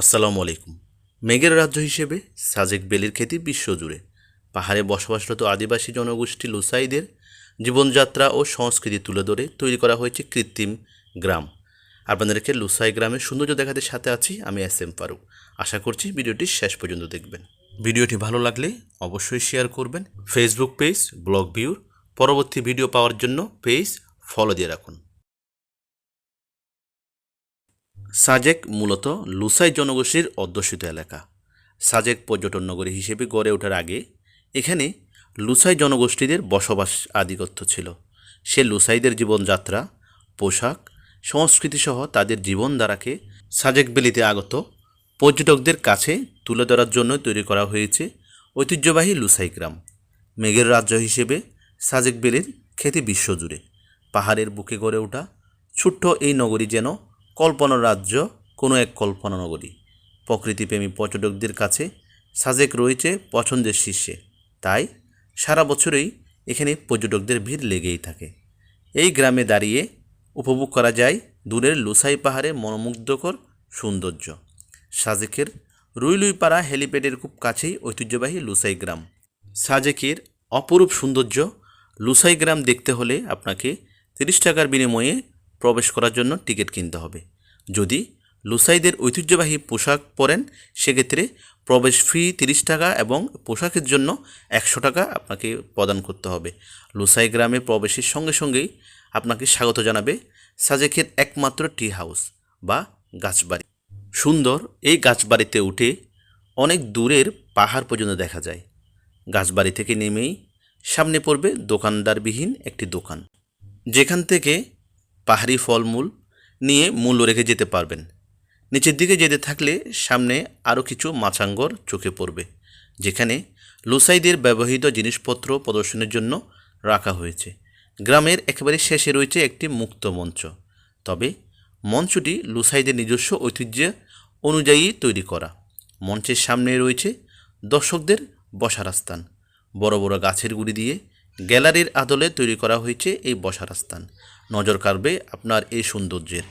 আসসালামু আলাইকুম। মেঘের রাজ্য হিসেবে সাজেক বেলির খ্যাতি বিশ্বজুড়ে। পাহাড়ে বসবাসরত আদিবাসী জনগোষ্ঠী লুসাইদের জীবনযাত্রা ও সংস্কৃতি তুলে ধরে তৈরি করা হয়েছে কৃত্রিম গ্রাম। আপনাদেরকে লুসাই গ্রামের সৌন্দর্য দেখাতে সাথে আছি আমি এস এম ফারুক। আশা করছি ভিডিওটি শেষ পর্যন্ত দেখবেন। ভিডিওটি ভালো লাগলে অবশ্যই শেয়ার করবেন। ফেসবুক পেজ, ব্লগ ভিউর পরবর্তী ভিডিও পাওয়ার জন্য পেজ ফলো দিয়ে রাখুন। সাজেক মূলত লুসাই জনগোষ্ঠীর অধ্যুষিত এলাকা। সাজেক পর্যটন নগরী হিসেবে গড়ে ওঠার আগে এখানে লুসাই জনগোষ্ঠীদের বসবাস আধিপত্য ছিল। সে লুসাইদের জীবনযাত্রা, পোশাক, সংস্কৃতিসহ তাদের জীবনধারাকে সাজেক বেলিতে আগত পর্যটকদের কাছে তুলে ধরার জন্য তৈরি করা হয়েছে ঐতিহ্যবাহী লুসাই গ্রাম। মেঘের রাজ্য হিসেবে সাজেক বেলির খ্যাতি বিশ্বজুড়ে। পাহাড়ের বুকে গড়ে ওঠা ছোট্ট এই নগরী যেন কল্পনার রাজ্য, কোনো এক কল্পনা নগরী। প্রকৃতিপ্রেমী পর্যটকদের কাছে সাজেক রয়েছে পছন্দের শীর্ষে। তাই সারা বছরেই এখানে পর্যটকদের ভিড় লেগেই থাকে। এই গ্রামে দাঁড়িয়ে উপভোগ করা যায় দূরের লুসাই পাহাড়ে মনোমুগ্ধকর সৌন্দর্য। সাজেকের রুইলুইপাড়া হেলিপ্যাডের খুব কাছেই ঐতিহ্যবাহী লুসাই গ্রাম। সাজেকের অপরূপ সৌন্দর্য লুসাই গ্রাম দেখতে হলে আপনাকে তিরিশ টাকার বিনিময়ে প্রবেশ করার জন্য টিকিট কিনতে হবে। যদি লুসাইদের ঐতিহ্যবাহী পোশাক পরেন, সেক্ষেত্রে প্রবেশ ফি তিরিশ টাকা এবং পোশাকের জন্য একশো টাকা আপনাকে প্রদান করতে হবে। লুসাই গ্রামে প্রবেশের সঙ্গে সঙ্গেই আপনাকে স্বাগত জানাবে সাজেকের একমাত্র টি হাউস বা গাছবাড়ি। সুন্দর এই গাছবাড়িতে উঠে অনেক দূরের পাহাড় পর্যন্ত দেখা যায়। গাছবাড়ি থেকে নেমেই সামনে পড়বে দোকানদারবিহীন একটি দোকান। যেখান থেকে পাহাড়ি ফলমূল নিয়ে মূল্য রেখে যেতে পারবেন। নিচের দিকে যেতে থাকলে সামনে আরও কিছু মাছাঙ্গর চোখে পড়বে, যেখানে লুসাইদের ব্যবহৃত জিনিসপত্র প্রদর্শনের জন্য রাখা হয়েছে। গ্রামের একেবারে শেষে রয়েছে একটি মুক্ত মঞ্চ। তবে মঞ্চটি লুসাইদের নিজস্ব ঐতিহ্য অনুযায়ী তৈরি করা। মঞ্চের সামনে রয়েছে দর্শকদের বসার স্থান বড় বড় গাছের গুড়ি দিয়ে গ্যালারির আদলে তৈরি করা হয়েছে এই বসার স্থান নজর কাড়বে আপনার এই সৌন্দর্যের।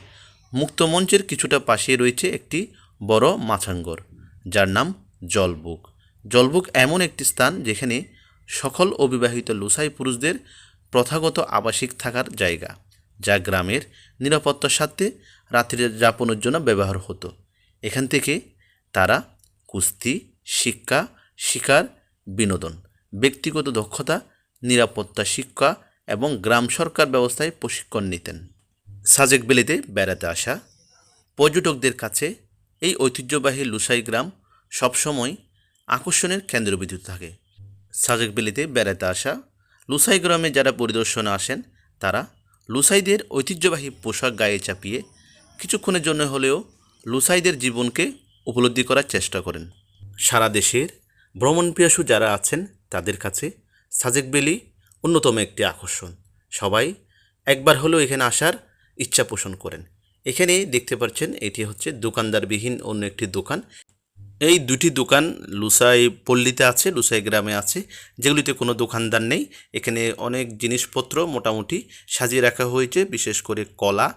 মুক্ত মঞ্চের কিছুটা পাশে রয়েছে একটি বড় মাছাঙ্গর, যার নাম জলবুক জলবুক এমন একটি স্থান যেখানে সকল অবিবাহিত লুসাই পুরুষদের প্রথাগত আবাসিক থাকার জায়গা, যা গ্রামের নিরাপত্তার সাথে রাত্রি যাপনের জন্য ব্যবহার হতো। এখান থেকে তারা কুস্তি, শিক্ষা, শিকার, বিনোদন, ব্যক্তিগত দক্ষতা, নিরাপত্তা, শিক্ষা এবং গ্রাম সরকার ব্যবস্থায় প্রশিক্ষণ নিতেন। সাজেক বেলিতে বেড়াতে আসা। পর্যটকদের কাছে এই ঐতিহ্যবাহী লুসাই গ্রাম সবসময় আকর্ষণের কেন্দ্রবিন্দু থাকে। সাজেক বেলিতে বেড়াতে আসা লুসাই গ্রামে যারা পরিদর্শনে আসেন, তারা লুসাইদের ঐতিহ্যবাহী পোশাক গায়ে চাপিয়ে কিছুক্ষণের জন্য হলেও লুসাইদের জীবনকে উপলব্ধি করার চেষ্টা করেন। সারা দেশের ভ্রমণপিয়াসু যারা আছেন, তাদের কাছে সাজেক বেলি অন্যতম একটি আকর্ষণ। সবাই একবার হলেও এখানে আসার ইচ্ছা পোষণ করেন। এখানে দেখতে পাচ্ছেন, এটি হচ্ছে দোকানদারবিহীন অন্য একটি দোকান। এই দুটি দোকান লুসাই পল্লীতে আছে, লুসাই গ্রামে আছে, যেগুলিতে কোনো দোকানদার নেই। এখানে অনেক জিনিসপত্র মোটামুটি সাজিয়ে রাখা হয়েছে, বিশেষ করে কলা,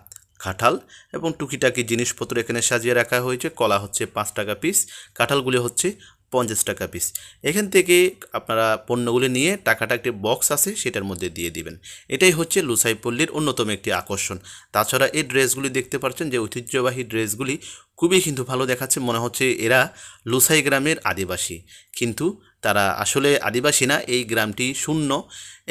কাঁঠাল এবং টুকিটাকি জিনিসপত্র এখানে সাজিয়ে রাখা হয়েছে। কলা হচ্ছে পাঁচ টাকা পিস কাঁঠালগুলি হচ্ছে পঞ্চাশ টাকা পিস এখান থেকে আপনারা পণ্যগুলি নিয়ে টাকাটা একটি বক্স আছে, সেটার মধ্যে দিয়ে দিবেন। এটাই হচ্ছে লুসাই পল্লীর অন্যতম একটি আকর্ষণ। তাছাড়া এই ড্রেসগুলি দেখতে পাচ্ছেন যে ঐতিহ্যবাহী ড্রেসগুলি খুবই কিন্তু ভালো দেখাচ্ছে, মনে হচ্ছে এরা লুসাই গ্রামের আদিবাসী। কিন্তু তারা আসলে আদিবাসী না, এই গ্রামটি শূন্য।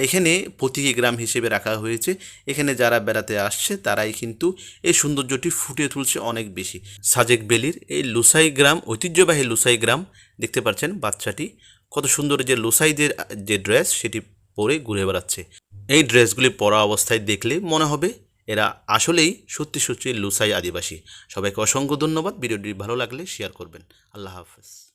এখানে প্রতীকী গ্রাম হিসেবে রাখা হয়েছে। এখানে যারা বেড়াতে আসছে, তারাই কিন্তু এই সৌন্দর্যটি ফুটিয়ে তুলছে অনেক বেশি। সাজেক বেলির এই লুসাই গ্রাম, ঐতিহ্যবাহী লুসাই গ্রাম দেখতে পাচ্ছেন বাচ্চাটি কত সুন্দর যে লোসাইদের যে ড্রেস সেটি পরে ঘুরে বেড়াচ্ছে। এই ড্রেসগুলি পরা অবস্থায় দেখলে মনে হবে এরা আসলেই সত্যি সত্যি লুসাই আদিবাসী। সবাইকে অসংখ্য ধন্যবাদ। ভিডিওটি ভালো লাগলে শেয়ার করবেন। আল্লাহ হাফেজ।